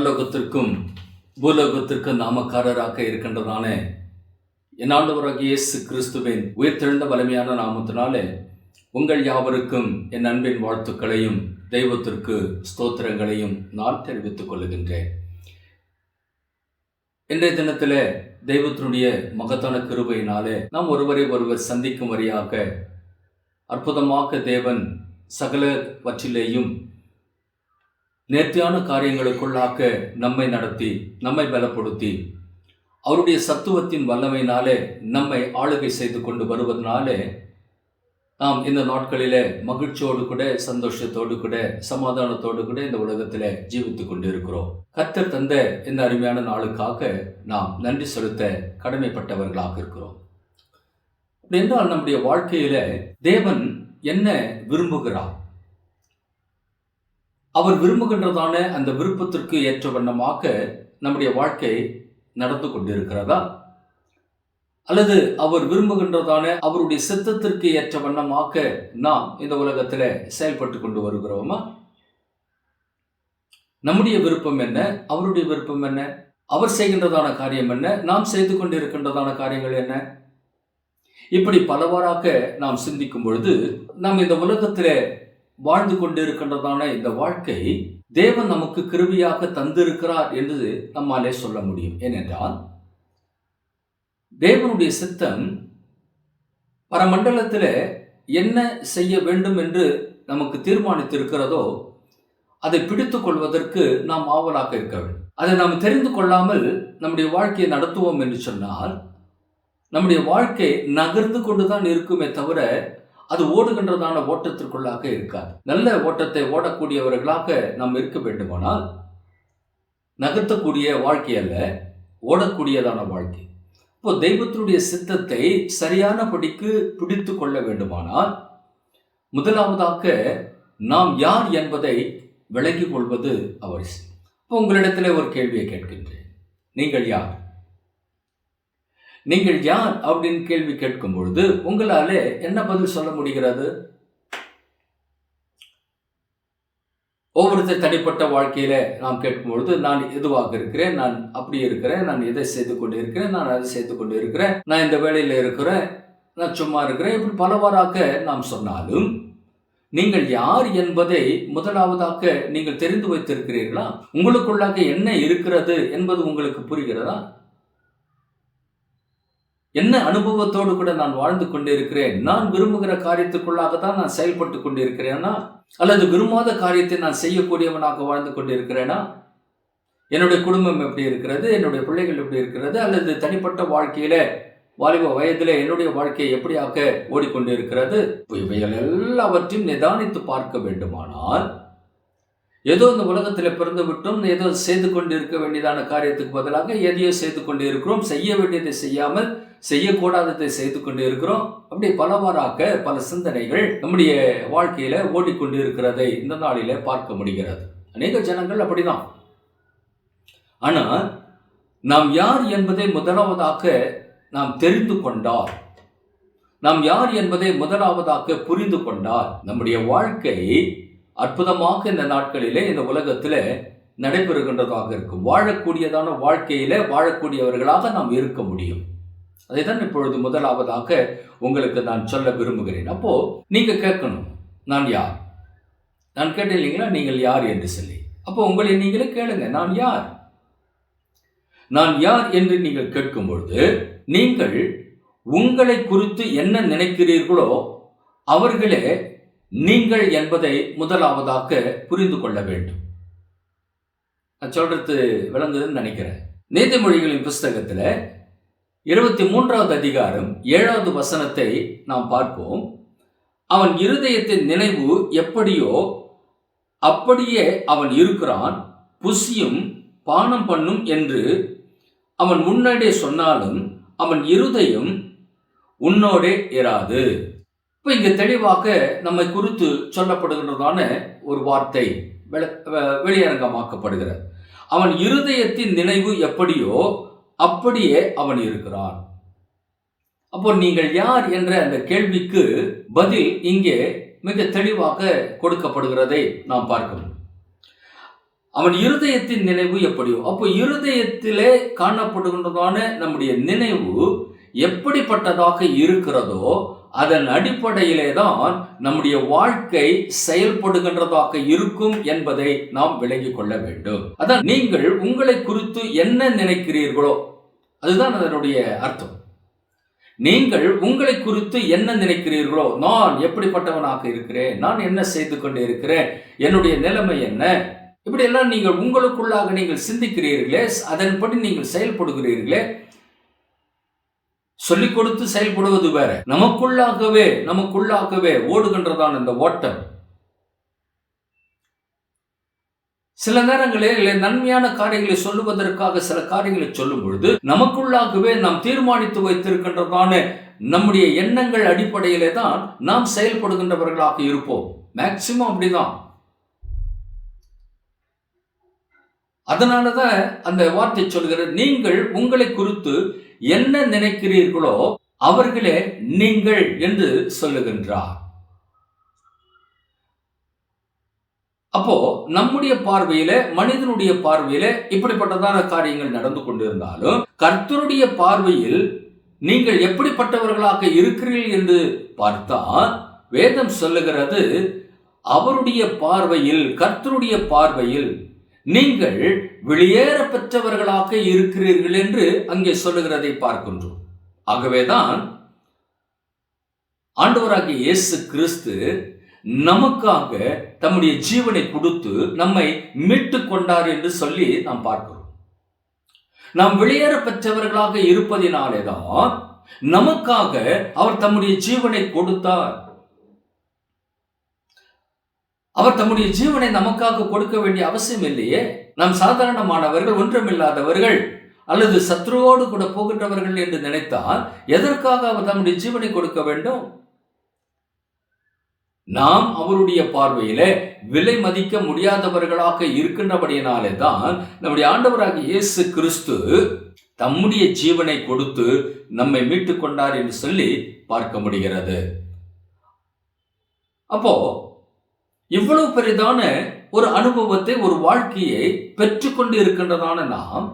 பரலோகத்திற்கும் பூலோகத்திற்கும் நாமக்காரராக இருக்கின்றதான என்னாண்டவராக இயேசு கிறிஸ்துவின் உயிர்த்தெழுந்த வலிமையான நாமத்தினாலே உங்கள் யாவருக்கும் என் அன்பின் வாழ்த்துக்களையும் தெய்வத்திற்கு ஸ்தோத்திரங்களையும் நான் தெரிவித்துக் கொள்ளுகின்றேன் இன்றைய தினத்தில் தெய்வத்தினுடைய மகத்தான கிருபையினாலே நாம் ஒருவரை ஒருவர் சந்திக்கும் வழியாக அற்புதமாக தேவன் சகலவற்றிலேயும் நேர்த்தியான காரியங்களுக்குள்ளாக்க நம்மை நடத்தி நம்மை பலப்படுத்தி அவருடைய சத்துவத்தின் வல்லமையினாலே நம்மை ஆளுகை செய்து கொண்டு வருவதனாலே நாம் இந்த நாட்களிலே மகிழ்ச்சியோடு கூட சந்தோஷத்தோடு கூட சமாதானத்தோடு கூட இந்த உலகத்தில் ஜீவித்துக் கொண்டிருக்கிறோம். கத்தர் தந்த இந்த அருமையான நாளுக்காக நாம் நன்றி செலுத்த கடமைப்பட்டவர்களாக இருக்கிறோம். என்றால் நம்முடைய வாழ்க்கையில தேவன் என்ன விரும்புகிறார்? அவர் விரும்புகின்றதான அந்த விருப்பத்திற்கு ஏற்ற வண்ணமாக நம்முடைய வாழ்க்கை நடந்து கொண்டிருக்கிறதா? அல்லது அவர் விரும்புகின்றதான அவருடைய சித்தத்திற்கு ஏற்ற வண்ணமாக நாம் இந்த உலகத்தில் செயல்பட்டு கொண்டு வருகிறோமா? நம்முடைய விருப்பம் என்ன? அவருடைய விருப்பம் என்ன? அவர் செய்கின்றதான காரியம் என்ன? நாம் செய்து கொண்டிருக்கின்றதான காரியங்கள் என்ன? இப்படி பலவாறாக நாம் சிந்திக்கும் பொழுது நாம் இந்த உலகத்தில் வாழ்ந்து கொண்டிருக்கின்றதான இந்த வாழ்க்கை தேவன் நமக்கு கிருபியாக தந்திருக்கிறார் என்று நம்மாலே சொல்ல முடியும். ஏனென்றால் தேவனுடைய சித்தம் பரமண்டலத்தில் என்ன செய்ய வேண்டும் என்று நமக்கு தீர்மானித்திருக்கிறதோ அதை பிடித்து கொள்வதற்கு நாம் ஆவலாக இருக்க வேண்டும். அதை நாம் தெரிந்து கொள்ளாமல் நம்முடைய வாழ்க்கையை நடத்துவோம் என்று சொன்னால் நம்முடைய வாழ்க்கை நகர்ந்து கொண்டுதான் இருக்குமே தவிர அது ஓடுகின்றதான ஓட்டத்திற்குள்ளாக இருக்காது. நல்ல ஓட்டத்தை ஓடக்கூடியவர்களாக நாம் இருக்க வேண்டுமானால் நகர்த்தக்கூடிய வாழ்க்கை அல்ல ஓடக்கூடியதான வாழ்க்கை. இப்போ தெய்வத்தினுடைய சித்தத்தை சரியான படிக்கு பிடித்து கொள்ள வேண்டுமானால் முதலாவதாக நாம் யார் என்பதை விளங்கிக் கொள்வது அவசியம். இப்போ உங்களிடத்தில் ஒரு கேள்வியை கேட்கின்றேன். நீங்கள் யார்? நீங்கள் யார் அப்படின்னு கேள்வி கேட்கும் பொழுது உங்களாலே என்ன பதில் சொல்ல முடிகிறது? ஒவ்வொருத்தர் தனிப்பட்ட வாழ்க்கையில நாம் கேட்கும்பொழுது நான் எதுவாக இருக்கிறேன்? நான் அப்படி இருக்கிறேன். நான் இதை செய்து கொண்டு இருக்கிறேன்? நான் அதை செய்து கொண்டு இருக்கிறேன். நான் இந்த வேலையில் இருக்கிறேன். நான் சும்மா இருக்கிறேன். இப்படி பலவாறாக நாம் சொன்னாலும் நீங்கள் யார் என்பதை முதலாவதாக நீங்கள் தெரிந்து வைத்திருக்கிறீர்களா? உங்களுக்குள்ளாக என்ன இருக்கிறது என்பது உங்களுக்கு புரிகிறதா? என்ன அனுபவத்தோடு கூட நான் வாழ்ந்து கொண்டிருக்கிறேன்? நான் விரும்புகிற காரியத்துக்குள்ளாக தான் நான் செயல்பட்டு கொண்டிருக்கிறேனா? அல்லது விரும்பாத காரியத்தை நான் செய்யக்கூடியவனாக வாழ்ந்து கொண்டிருக்கிறேனா? என்னுடைய குடும்பம் எப்படி இருக்கிறது? என்னுடைய பிள்ளைகள் எப்படி இருக்கிறது? அல்லது தனிப்பட்ட வாழ்க்கையில வாலிப வயதில் என்னுடைய வாழ்க்கையை எப்படியாக ஓடிக்கொண்டு இருக்கிறது இவைகள் எல்லாவற்றையும் நிதானித்து பார்க்க வேண்டுமானால் ஏதோ இந்த உலகத்தில் பிறந்து விட்டோம் ஏதோ செய்து கொண்டு இருக்க வேண்டியதான காரியத்துக்கு பதிலாக எதையோ செய்து கொண்டு இருக்கிறோம் செய்ய வேண்டியதை செய்யாமல் செய்யக்கூடாததை செய்து கொண்டு இருக்கிறோம் அப்படி பலவாறாக பல சிந்தனைகள் நம்முடைய வாழ்க்கையில ஓடிக்கொண்டு இருக்கிறதை இந்த நாளில பார்க்க முடிகிறது. அநேக ஜனங்கள் அப்படிதான். ஆனா நாம் யார் என்பதை முதலாவதாக நாம் தெரிந்து கொண்டால் நாம் யார் என்பதை முதலாவதாக புரிந்து கொண்டால் நம்முடைய வாழ்க்கை அற்புதமாக இந்த நாட்களிலே இந்த உலகத்தில் நடைபெறுகின்றதாக இருக்கும். வாழக்கூடியதான வாழ்க்கையிலே வாழக்கூடியவர்களாக நாம் இருக்க முடியும். அதை தான் இப்பொழுது முதலாவதாக உங்களுக்கு நான் சொல்ல விரும்புகிறேன். அப்போ நீங்க கேட்கணும் நான் யார்? நான் கேட்டேன் இல்லைங்களா நீங்கள் யார் என்று சொல்லி. அப்போ உங்களை நீங்களே கேளுங்க நான் யார்? நான் யார் என்று நீங்கள் கேட்கும் பொழுது நீங்கள் உங்களை குறித்து என்ன நினைக்கிறீர்களோ அவர்களே நீங்கள் என்பதை முதலாவதாக புரிந்து கொள்ள வேண்டும். நான் சொல்றது விளங்குதுன்னு நினைக்கிறேன். நீதிமொழிகளின் புஸ்தகத்தில் இருபத்தி மூன்றாவது அதிகாரம் ஏழாவது வசனத்தை நாம் பார்ப்போம். அவன் இருதயத்தின் நினைவு எப்படியோ அப்படியே அவன் இருக்கிறான். புசியும் பானம் பண்ணும் என்று அவன் முன்னாடியே சொன்னாலும் அவன் இருதயம் உன்னோடே இராது. இப்போ இங்கே தெளிவாக நம்மை குறித்து சொல்லப்படுகின்றதான ஒரு வார்த்தை வெளியரங்கமாக்கப்படுகிறது. அவன் இருதயத்தின் நினைவு எப்படியோ அப்படியே அவன் இருக்கிறான். அப்போ நீங்கள் யார் என்ற அந்த கேள்விக்கு பதில் இங்கே மிக தெளிவாக கொடுக்கப்படுகிறதை நாம் பார்க்கணும் அவன் இருதயத்தின் நினைவு எப்படியோ அப்போ இருதயத்திலே காணப்படுகின்றதான நம்முடைய நினைவு எப்படிப்பட்டதாக இருக்கிறதோ அதன் அடிப்படையிலே தான் நம்முடைய வாழ்க்கை செயல்படுகின்றதாக இருக்கும் என்பதை நாம் விளங்கிக் கொள்ள வேண்டும். அதான் நீங்கள் உங்களை குறித்து என்ன நினைக்கிறீர்களோ அதுதான் அதனுடைய அர்த்தம். நீங்கள் உங்களை குறித்து என்ன நினைக்கிறீர்களோ நான் எப்படிப்பட்டவனாக இருக்கிறேன் நான் என்ன செய்து கொண்டு இருக்கிறேன் என்னுடைய நிலைமை என்ன? இப்படியெல்லாம் நீங்கள் உங்களுக்குள்ளாக நீங்கள் சிந்திக்கிறீர்களே அதன்படி நீங்கள் செயல்படுகிறீர்களே சொல்லிக் கொடுத்து செயல்படுவது வேற. நமக்குள்ளாகவே நமக்குள்ளாகவே ஓடுகின்றதான் இந்த ஓட்டம். சில நேரங்களில் நன்மையான காரியங்களை சொல்லுவதற்காக சில காரியங்களை சொல்லும் பொழுது நமக்குள்ளாகவே நாம் தீர்மானித்து வைத்திருக்கின்றதான நம்முடைய எண்ணங்கள் அடிப்படையிலே தான் நாம் செயல்படுகின்றவர்களாக இருப்போம். மேக்சிமம் அப்படிதான். அதனாலதான் அந்த வார்த்தை சொல்கிறது நீங்கள் உங்களை குறித்து என்ன நினைக்கிறீர்களோ அவர்களே நீங்கள் என்று சொல்லுகின்றார். அப்போ நம்முடைய பார்வையில மனிதனுடைய பார்வையில இப்படிப்பட்டதான காரியங்கள் நடந்து கொண்டிருந்தாலும் கர்த்தருடைய பார்வையில் நீங்கள் எப்படிப்பட்டவர்களாக இருக்கிறீர்கள் என்று பார்த்தால் வேதம் சொல்லுகிறது அவருடைய பார்வையில் கர்த்தருடைய பார்வையில் நீங்கள் வெளியேற பெற்றவர்களாக இருக்கிறீர்கள் என்று அங்கே சொல்லுகிறதை பார்க்கின்றோம். ஆகவேதான் ஆண்டவராகிய இயேசு கிறிஸ்து நமக்காக தம்முடைய ஜீவனை கொடுத்து நம்மை மீட்டு கொண்டார் என்று சொல்லி நாம் பார்க்கிறோம். நாம் வெளியேற பெற்றவர்களாக இருப்பதினாலேதான் நமக்காக அவர் தம்முடைய ஜீவனை கொடுத்தார். அவர் தம்முடைய ஜீவனை நமக்காக கொடுக்க வேண்டிய அவசியம் இல்லையே. நாம் சாதாரணமானவர்கள் ஒன்றுமில்லாதவர்கள் அல்லது சத்ருவோடு கூட போகின்றவர்கள் என்று நினைத்தால் எதற்காக அவர் தம்முடைய ஜீவனை கொடுக்க வேண்டும்? நாம் அவருடைய பார்வையில விலை மதிக்க முடியாதவர்களாக இருக்கின்றபடியினாலே தான் நம்முடைய ஆண்டவராக இயேசு கிறிஸ்து தம்முடைய ஜீவனை கொடுத்து நம்மை மீட்டுக் கொண்டார் என்று சொல்லி பார்க்க முடிகிறது. அப்போ இவ்வளவு பெரிதான ஒரு அனுபவத்தை ஒரு வாழ்க்கையை பெற்றுக்கொண்டு இருக்கின்றதான நாம்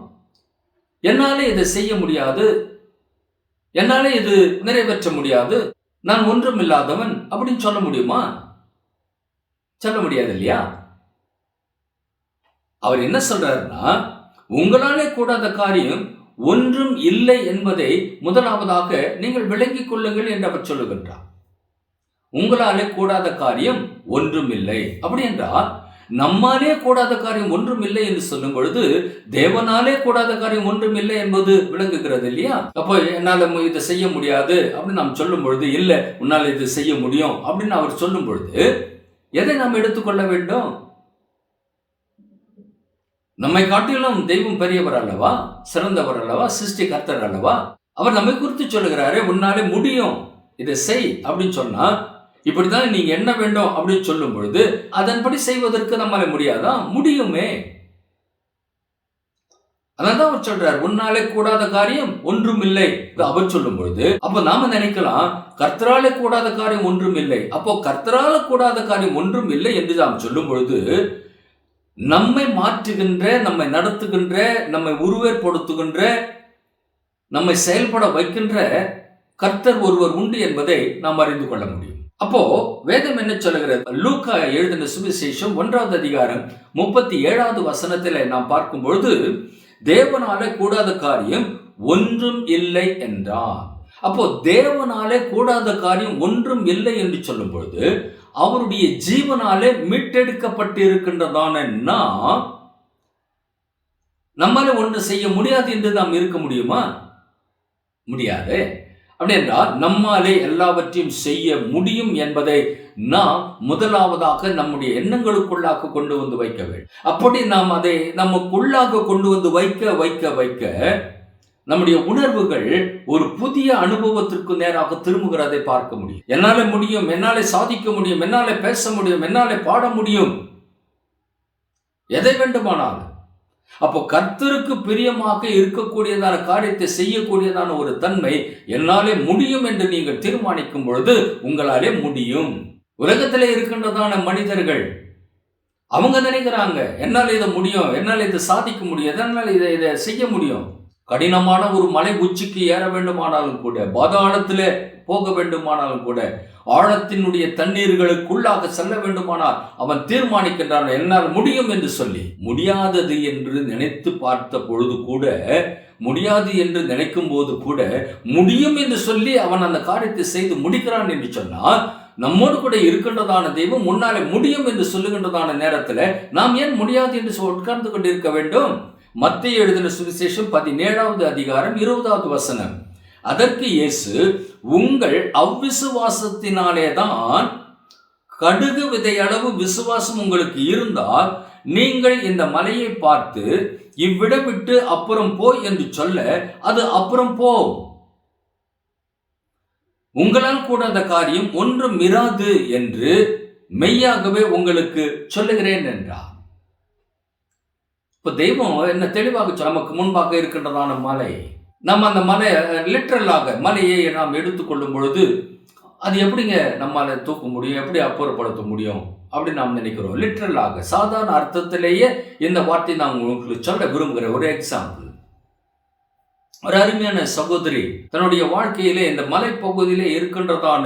என்னாலே இதை செய்ய முடியாது என்னாலே இது நிறைவேற்ற முடியாது நான் ஒன்றும் இல்லாதவன் அப்படின்னு சொல்ல முடியுமா? சொல்ல முடியாது இல்லையா? அவர் என்ன சொல்றாருன்னா உங்களாலே கூடாத காரியம் ஒன்றும் இல்லை என்பதை முதலாவதாக நீங்கள் விளங்கிக் கொள்ளுங்கள் என்று அவர் சொல்லுகின்றார். உங்களாலே கூடாத காரியம் ஒன்றும் இல்லை அப்படி என்றால் நம்மாலே கூடாத காரியம் ஒன்றும் இல்லை என்று சொல்லும் பொழுது தேவனாலே கூடாத காரியம் ஒன்றும் இல்லை என்பது விளங்குகிறது இல்லையா? அப்போ என்னால இதை செய்ய முடியாது அப்படின்னு நாம் சொல்லும் பொழுது இல்லை உன்னால் இது செய்ய முடியும். அப்படின்னு அவர் சொல்லும் பொழுது எதை நாம் எடுத்துக்கொள்ள வேண்டும்? நம்மை காட்டிலும் தெய்வம் பெரியவர் அல்லவா? சிறந்தவர் அல்லவா? சிருஷ்டி கர்த்தர் அல்லவா? அவர் நம்மை குறித்து சொல்லுகிறாரே உன்னாலே முடியும். இதை செய். அப்படின்னு சொன்னா இப்படிதான் நீங்க என்ன வேண்டும் அப்படின்னு சொல்லும் பொழுது அதன்படி செய்வதற்கு நம்மால முடியாதா? முடியுமே. அதான் அவர் சொல்றார் உன்னாலே கூடாத காரியம் ஒன்றும் இல்லை அவர் சொல்லும் பொழுது அப்ப நாம நினைக்கலாம் கர்த்தராலே கூடாத காரியம் ஒன்றும் இல்லை அப்போ கர்த்தரால கூடாத காரியம் ஒன்றும் இல்லை என்று நாம் சொல்லும் பொழுது நம்மை மாற்றுகின்ற நம்மை நடத்துகின்ற நம்மை உருவேற்படுத்துகின்ற நம்மை செயல்பட வைக்கின்ற கர்த்தர் ஒருவர் உண்டு என்பதை நாம் அறிந்து கொள்ள முடியும். அப்போ வேதம் என்ன சொல்லுகிறது? லூக்கா எழுதின சுவிசேஷம் ஒன்றாவது அதிகாரம் முப்பத்தி ஏழாவது வசனத்தில் நாம் பார்க்கும் பொழுது தேவனாலே கூடாத காரியம் ஒன்றும் இல்லை என்றார். அப்போ தேவனாலே கூடாத காரியம் ஒன்றும் இல்லை என்று சொல்லும் பொழுது அவருடைய ஜீவனாலே மீட்டெடுக்கப்பட்டு இருக்கின்றதான நம்மால ஒன்று செய்ய முடியாது என்று நாம் இருக்க முடியுமா? முடியாது. அப்படி என்றால் நம்மாலே எல்லாவற்றையும் செய்ய முடியும் என்பதை நாம் முதலாவதாக நம்முடைய எண்ணங்களுக்குள்ளாக கொண்டு வந்து வைக்க வேண்டும். அப்படி நாம் அதை நமக்குள்ளாக கொண்டு வந்து வைக்க வைக்க வைக்க நம்முடைய உணர்வுகள் ஒரு புதிய அனுபவத்திற்கு நேராக திரும்புகிறதை பார்க்க முடியும். என்னால முடியும் என்னாலே சாதிக்க முடியும் என்னாலே பேச முடியும் என்னாலே பாட முடியும். எதை வேண்டுமானாலும் அப்போ கர்த்தருக்கு பிரியமாக இருக்கக்கூடியதான காரியத்தை செய்யக்கூடியதான ஒரு தன்மை என்னாலே முடியும் என்று நீங்கள் தீர்மானிக்கும் பொழுது உங்களாலே முடியும். உலகத்தில் இருக்கின்றதான மனிதர்கள் அவங்க நினைக்கிறாங்க என்னால் இதை முடியும் என்னால் இதை சாதிக்க முடியும் என்னால் இதை இதை செய்ய முடியும். கடினமான ஒரு மலை உச்சிக்கு ஏற வேண்டுமானாலும் கூட பாதாளத்திலே போக வேண்டுமானாலும் கூட ஆழத்தினுடைய தண்ணீர்களுக்குள்ளாக செல்ல வேண்டுமானால் அவன் தீர்மானிக்கின்றான். என்னால் முடியும் என்று சொல்லி முடியாதது என்று நினைத்து பார்த்த பொழுது கூட முடியாது என்று நினைக்கும் போது கூட முடியும் என்று சொல்லி அவன் அந்த காரியத்தை செய்து முடிக்கிறான் என்று சொன்னால் நம்மோடு கூட இருக்கின்றதான தெய்வம் முன்னாலே முடியும் என்று சொல்லுகின்றதான நேரத்தில் நாம் ஏன் முடியாது என்று உட்கார்ந்து கொண்டிருக்க வேண்டும்? மத்திய எழுதின சுவிசேஷம் பதினேழாவது அதிகாரம் இருபதாவது வசனம். அதற்கு இயேசு உங்கள் அவ்விசுவாசத்தினாலே தான் கடுகு விதையளவு விசுவாசம் உங்களுக்கு இருந்தால் நீங்கள் இந்த மலையை பார்த்து இவ்விடம் விட்டு அப்புறம் போ என்று சொல்ல அது அப்புறம் போ. உங்களால் கூட அந்த காரியம் ஒன்றும் இராது என்று மெய்யாகவே உங்களுக்கு சொல்லுகிறேன் என்றார். இப்போ தெய்வம் என்ன தெளிவாக நமக்கு முன்பாக இருக்கின்றதான மலை. நம்ம அந்த மலை லிட்ரலாக மலையை நாம் எடுத்துக்கொள்ளும் பொழுது அது எப்படிங்க நம்மளால் தூக்க முடியும்? எப்படி அப்புறப்படுத்த முடியும்? அப்படி நாம் நினைக்கிறோம். லிட்ரலாக சாதாரண அர்த்தத்திலேயே இந்த வார்த்தை நான் உங்களுக்கு சொல்ல விரும்புகிற ஒரு எக்ஸாம்பிள் ஒரு அருமையான சகோதரி தன்னுடைய வாழ்க்கையிலே இந்த மலைப்பகுதியிலே இருக்கின்றதான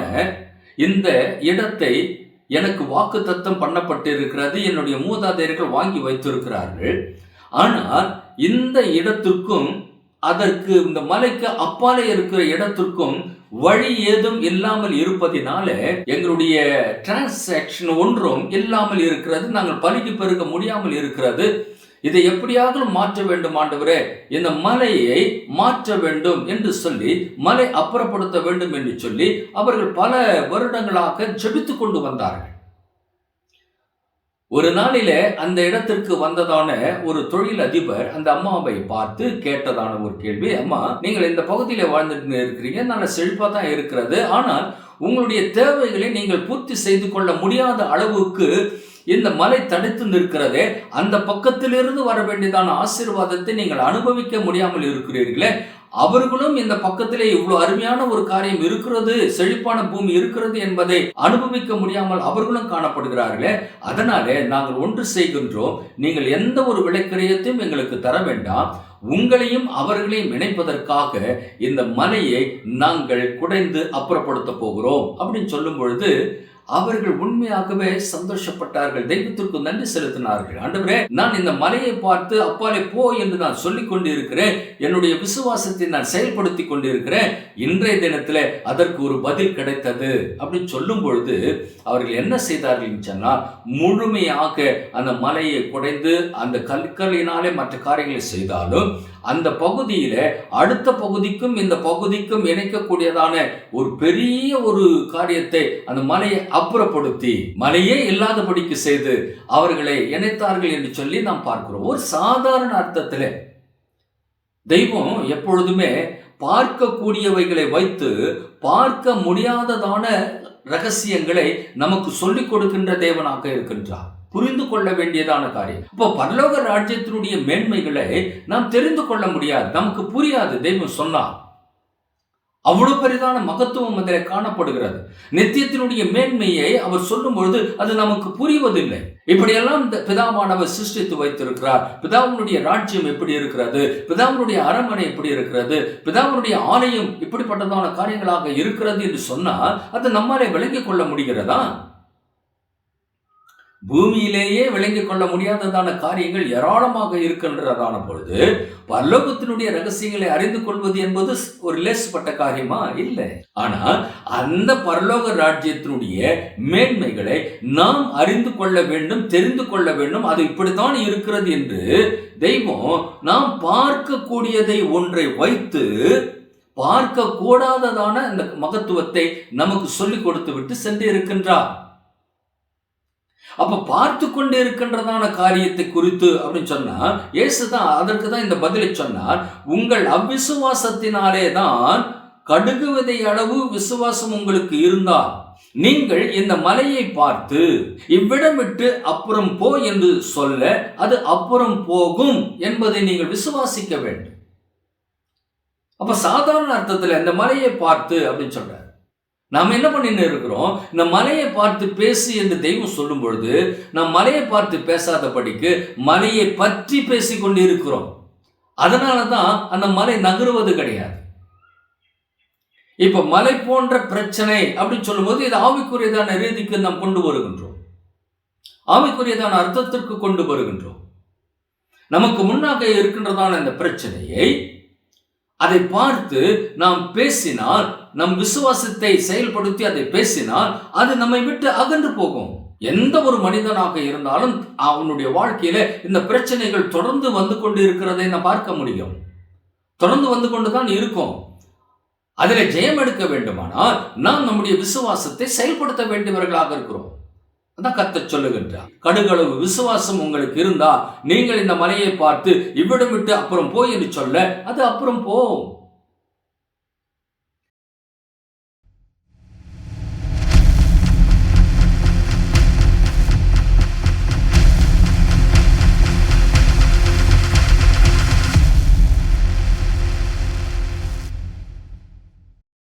இந்த இடத்தை எனக்கு வாக்கு தத்தம் பண்ணப்பட்டிருக்கிறது. என்னுடைய மூதாதையர்கள் வாங்கி வைத்திருக்கிறார்கள். ஆனால் இந்த இடத்திற்கும் அதற்கு இந்த மலைக்கு அப்பாலே இருக்கிற இடத்திற்கும் வழி ஏதும் இல்லாமல் இருப்பதினால எங்களுடைய டிரான்சாக்ஷன் ஒன்றும் இல்லாமல் இருக்கிறது நாங்கள் பலிக்கு பெருக முடியாமல் இருக்கிறது. இதை எப்படியாவது மாற்ற வேண்டும் ஆண்டவரே இந்த மலையை மாற்ற வேண்டும் என்று சொல்லி மலை அப்புறப்படுத்த வேண்டும் என்று சொல்லி அவர்கள் பல வருடங்களாக ஜெபித்து கொண்டு வந்தார்கள். ஒரு நாளில அந்த இடத்திற்கு வந்ததான ஒரு தொழில் அதிபர் அந்த அம்மாவை பார்த்து கேட்டதான ஒரு கேள்வி அம்மா நீங்கள் இந்த பகுதியில வாழ்ந்துட்டு இருக்கிறீங்க நல்ல செழிப்பா தான் இருக்கிறது. ஆனால் உங்களுடைய தேவைகளை நீங்கள் பூர்த்தி செய்து கொள்ள முடியாத அளவுக்கு இந்த மலை தடுத்து நிற்கிறதே. அந்த பக்கத்திலிருந்து வர வேண்டியதான ஆசீர்வாதத்தை நீங்கள் அனுபவிக்க முடியாமல் இருக்கிறீர்களே. அவர்களும் இந்த பக்கத்திலே இவ்வளவு அருமையான ஒரு காரியம் இருக்கிறது செழிப்பான பூமி இருக்கிறது என்பதை அனுபவிக்க முடியாமல் அவர்களும் காணப்படுகிறார்களே அதனாலே நாங்கள் ஒன்று செய்கின்றோம் நீங்கள் எந்த ஒரு விலைக்கிரயத்தையும் எங்களுக்கு தர வேண்டாம் உங்களையும் அவர்களையும் இணைப்பதற்காக இந்த மலையை நாங்கள் குடைந்து அப்புறப்படுத்த போகிறோம் அப்படின்னு சொல்லும் பொழுது அவர்கள் உண்மையாகவே சந்தோஷப்பட்டார்கள். தெய்வத்திற்கு நன்றி செலுத்தினார்கள். ஆண்டவரே நான் இந்த மலையை பார்த்து அப்பாலே போ என்று நான் சொல்லிக் கொண்டிருக்கிறேன். என்னுடைய விசுவாசத்தை நான் செயல்படுத்தி கொண்டிருக்கிறேன். இன்றைய தினத்தில் அதற்கு ஒரு பதில் கிடைத்தது. அப்படின்னு சொல்லும் பொழுது அவர்கள் என்ன செய்தார்கள் சொன்னால் முழுமையாக அந்த மலையை குடைந்து அந்த கற்களினாலே மற்ற காரியங்களை செய்தாலும் அந்த பகுதியில் அடுத்த பகுதிக்கும் இந்த பகுதிக்கும் இணைக்கக்கூடியதான ஒரு பெரிய ஒரு காரியத்தை அந்த மலையை அப்புறப்படுத்தி மலையே இல்லாதபடிக்கு செய்து அவர்களை இணைத்தார்கள் என்று சொல்லி நாம் பார்க்கிறோம். ஒரு சாதாரண அர்த்தத்தில் தெய்வம் எப்பொழுதுமே பார்க்கக்கூடியவைகளை வைத்து பார்க்க முடியாததான ரகசியங்களை நமக்கு சொல்லிக் கொடுக்கின்ற தேவனாக இருக்கின்றார். புரிந்து கொள்ள வேண்டியதான காரியம். இப்போ பரலோக ராஜ்யத்தினுடைய மேன்மைகளை நாம் தெரிந்து கொள்ள முடியாது. நமக்கு புரியாது தெய்வம் சொன்னார். அவ்வளவு பெரிதான மகத்துவம் அதில் காணப்படுகிறது. நித்தியத்தினுடைய மேன்மையை அவர் சொல்லும் பொழுது அது நமக்கு புரிவதில்லை. இப்படியெல்லாம் இந்த பிதாவானவர் சிருஷ்டித்து வைத்திருக்கிறார். பிதாவினுடைய ராஜ்யம் எப்படி இருக்கிறது? பிதாவினுடைய அரண்மனை எப்படி இருக்கிறது? பிதாவினுடைய ஆலயம் இப்படிப்பட்டதான காரியங்களாக இருக்கிறது என்று சொன்னால் அது நம்மாலே விளங்கிக் கொள்ள முடிகிறதா? பூமியிலேயே விளங்கிக் கொள்ள முடியாததான காரியங்கள் ஏராளமாக இருக்கின்றதான பொழுது பல்லோகத்தினுடைய ரகசியங்களை அறிந்து கொள்வது என்பது ஒரு லேசுப்பட்ட காரியமா? இல்லை. ஆனால் அந்த பரலோக ராஜ்யத்தினுடைய மேன்மைகளை நாம் அறிந்து கொள்ள வேண்டும் தெரிந்து கொள்ள வேண்டும். அது இப்படித்தான் இருக்கிறது என்று தெய்வம் நாம் பார்க்கக்கூடியதை ஒன்றை வைத்து பார்க்க கூடாததான அந்த மகத்துவத்தை நமக்கு சொல்லிக் கொடுத்து விட்டு சென்று இருக்கின்றார் அப்ப பார்த்து கொண்டு இருக்கின்றதான காரியத்தை குறித்து அப்படின்னு சொன்னா இயேசு தான் அதற்கு தான் இந்த பதிலை சொன்னார் உங்கள் அவ்விசுவாசத்தினாலே தான் கடுகுவதை அளவு விசுவாசம் உங்களுக்கு இருந்தால் நீங்கள் இந்த மலையை பார்த்து இவ்விடம் விட்டு அப்புறம் போ என்று சொல்ல அது அப்புறம் போகும் என்பதை நீங்கள் விசுவாசிக்க வேண்டும். அப்ப சாதாரண அர்த்தத்தில் இந்த மலையை பார்த்து அப்படின்னு சொல்ற நாம் என்ன பண்ணின்னு இருக்கிறோம்? இந்த மலையை பார்த்து பேசு என்று தெய்வம் சொல்லும் பொழுது நாம் மலையை பார்த்து பேசாதபடிக்கு மலையை பற்றி பேசி கொண்டு இருக்கிறோம். அதனால தான் அந்த மலை நகருவது கிடையாது. இப்ப மலை போன்ற பிரச்சனை அப்படின்னு சொல்லும்போது இது ஆவிக்குரியதான ரீதிக்கு நாம் கொண்டு வருகின்றோம். ஆவிக்குரியதான அர்த்தத்திற்கு கொண்டு வருகின்றோம். நமக்கு முன்னாக இருக்கின்றதான இந்த பிரச்சனையை அதை பார்த்து நாம் பேசினால் நம் விசுவாசத்தை செயல்படுத்தி அதை பேசினால் அது நம்மை விட்டு அகன்று போகும். எந்த ஒரு மனிதனாக இருந்தாலும் அவனுடைய வாழ்க்கையில இந்த பிரச்சனைகள் தொடர்ந்து வந்து கொண்டு இருக்கிறதை நாம் பார்க்க முடியும். தொடர்ந்து வந்து கொண்டு தான் இருக்கும். அதில் ஜெயம் எடுக்க வேண்டுமானால் நாம் நம்முடைய விசுவாசத்தை செயல்படுத்த வேண்டியவர்களாக இருக்கிறோம். அதான் கத்த சொல்லுகின்றார். கடுகளவு விசுவாசம் உங்களுக்கு இருந்தா நீங்கள் இந்த மலையை பார்த்து இவ்விடம் விட்டு அப்புறம் போய் என்று சொல்ல அது அப்புறம் போகும்